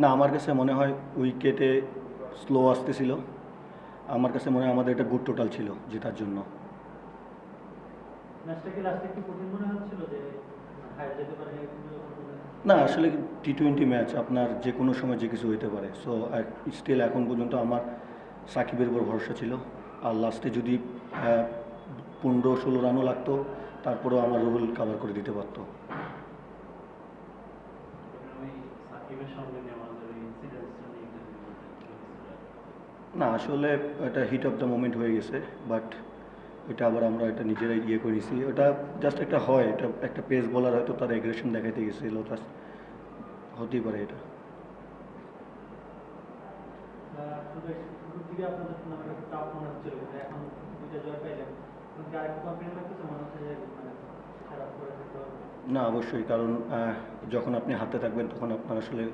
না আমার কাছে মনে হয় উইকেটে স্লো আসতেছিল। আমার কাছে মনে হয় আমাদের একটা গুড টোটাল ছিল জেতার জন্য। মনে না আসলে টি টোয়েন্টি ম্যাচ আপনার যে কোনো সময় যে কিছু হতে পারে। সো স্টিল এখন পর্যন্ত আমার সাকিবের উপর ভরসা ছিল। আর লাস্টে যদি পনেরো ষোলো রানও লাগতো তারপরেও আমার রুল কাভার করে দিতে পারতো ওই সাকিবের সঙ্গে নেওয়া যে ইনসিডেন্টসটা নিয়ে একটু যদি বলতেন। না আসলে এটা হিট অফ দ্য মোমেন্ট হয়ে গেছে বাট এটা আবার আমরা এটা নিজেরাই ইয়ে করেছি। ওটা জাস্ট একটা হয় এটা একটা পেস বলার হয়তো তার এগ্রেশন দেখাইতে গেছিল জাস্ট হতেই পারে এটা। না, অবশ্যই, কারণ যখন আপনি হাতে থাকবেন তখন আপনার আসলে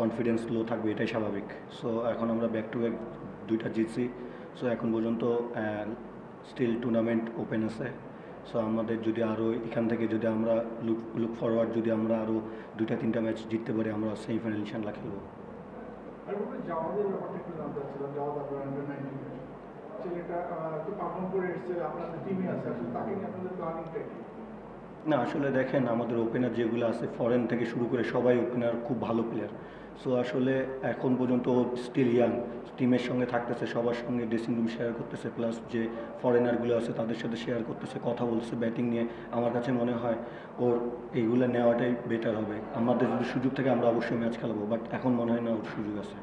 কনফিডেন্স লো থাকবে, এটাই স্বাভাবিক। সো এখন আমরা ব্যাক টু ব্যাক দুইটা জিতছি। সো এখন পর্যন্ত স্টিল টুর্নামেন্ট ওপেন আছে। সো আমাদের যদি আরও এখান থেকে যদি আমরা লুক লুক ফরওয়ার্ড যদি আমরা আরও দুইটা, তিনটা ম্যাচ জিততে পারি, আমরা সেমিফাইনাল ইনশাল্লাহ খেলব। ছেলেটা পারফর্ম করে এসছে, আপনাদের টিমে আছে তাকে নিয়ে আপনাদের প্ল্যানিংটা কি? না, আসলে দেখেন আমাদের ওপেনার যেগুলো আছে ফরেন থেকে শুরু করে সবাই ওপেনার খুব ভালো প্লেয়ার সো আসলে এখন পর্যন্ত স্টিল ইয়াং টিমের সঙ্গে থাকতেছে, সবার সঙ্গে ড্রেসিং রুম শেয়ার করতেছে প্লাস যে ফরেনারগুলো আছে, তাদের সাথে শেয়ার করতেছে, কথা বলতেছে ব্যাটিং নিয়ে। আমার কাছে মনে হয় ওর এইগুলো নেওয়াটাই বেটার হবে। আমাদের যদি সুযোগ থাকে, আমরা অবশ্যই ম্যাচ খেলাবো বাট এখন মনে হয় না ওর সুযোগ আছে।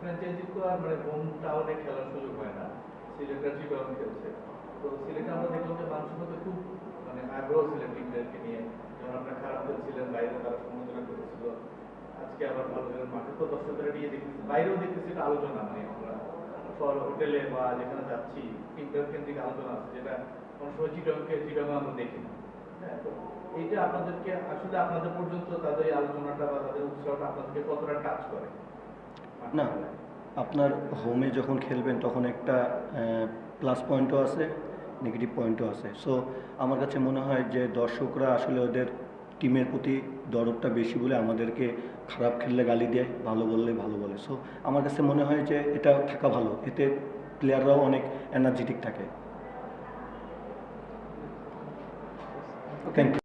ফ্র্যাঞ্চাইজি তো আর মানে হোম টাউনে খেলার সুযোগ হয় না। সিলেটের চিটাগং খেলছে তো সিলেটে আমরা দেখলাম যে মানুষের মধ্যে খুব মানে আগ্রহ নিয়ে। যেমন আপনার খারাপ খেলছিলেন বাইরে তারা সমালোচনা করেছিল। আজকে আবার ভালো মাঠে তো নিয়ে দেখতেছি, বাইরেও দেখতেছি এটা আলোচনা মানে আমরা। হোটেলে বা যেখানে যাচ্ছি কেন্দ্রিক আলোচনা আছে, যেটা কোনো সময় আমরা দেখি না। হ্যাঁ আপনাদেরকে আসলে আপনাদের পর্যন্ত তাদের আলোচনাটা বা তাদের উৎসাহটা আপনাদেরকে কতটা কাজ করে? না। আপনার হোমে যখন খেলবেন, তখন একটা প্লাস পয়েন্টও আছে নেগেটিভ পয়েন্টও আছে। সো আমার কাছে মনে হয় যে দর্শকরা আসলে ওদের টিমের প্রতি দরদটা বেশি বলে আমাদেরকে খারাপ খেললে গালি দেয়, ভালো বললে ভালো বলে। সো আমার কাছে মনে হয় যে এটা থাকা ভালো। এতে প্লেয়াররাও অনেক এনার্জেটিক থাকে। Thank you